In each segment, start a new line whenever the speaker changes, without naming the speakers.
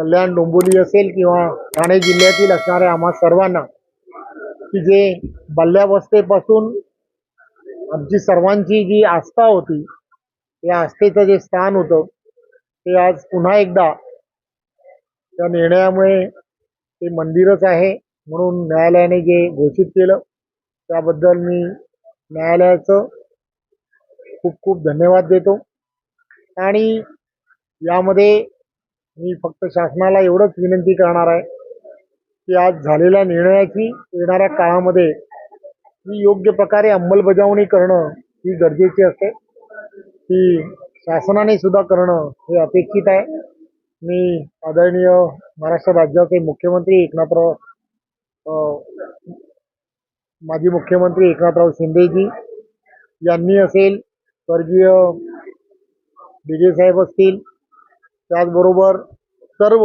कल्याण डोंबोली असेल किंवा ठाणे जिल्ह्यातील असणाऱ्या आम्हा सर्वांना की जे बाल्यावस्थेपासून आमची सर्वांची जी आस्था होती या आस्थेचं जे स्थान होतं ते आज पुन्हा एकदा त्या निर्णयामुळे ते मंदिरच आहे म्हणून न्यायालयाने जे घोषित केलं त्याबद्दल मी न्यायालयाचं खूप खूप धन्यवाद देतो. आणि यामध्ये मी फक्त शासनाला एवढंच विनंती करणार आहे की आज झालेल्या निर्णयाची येणाऱ्या काळामध्ये ही योग्य प्रकारे अंमलबजावणी करणं ही गरजेची असते. ती शासनाने सुद्धा करणं हे अपेक्षित आहे. मी आदरणीय महाराष्ट्र राज्याचे मुख्यमंत्री एकनाथराव माजी मुख्यमंत्री एकनाथराव शिंदेजी यांनी असेल स्वर्गीय दिगे साहेब असतील त्याचबरोबर सर्व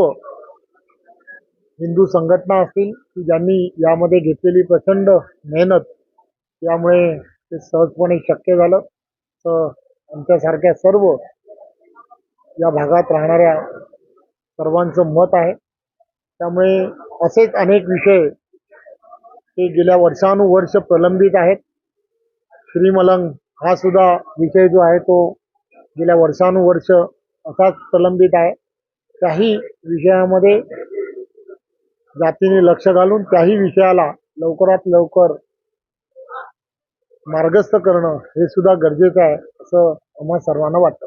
हिंदू संघटना असतील की ज्यांनी यामध्ये घेतलेली प्रचंड मेहनत यामुळे ते सहजपणे शक्य झालं. तर आमच्यासारख्या सर्व या भागात राहणाऱ्या सर्वांचं मत आहे. त्यामुळे असेच अनेक विषय हे गेल्या वर्षानुवर्ष प्रलंबित आहेत. श्रीमलंग हा सुद्धा विषय जो आहे तो गेल्या वर्षानुवर्ष असाच प्रलंबित आहे. त्याही विषयामध्ये जातीने लक्ष घालून त्याही विषयाला लवकरात लवकर मार्गस्थ करणं हे सुद्धा गरजेचं आहे असं आम्हा सर्वांना वाटतं.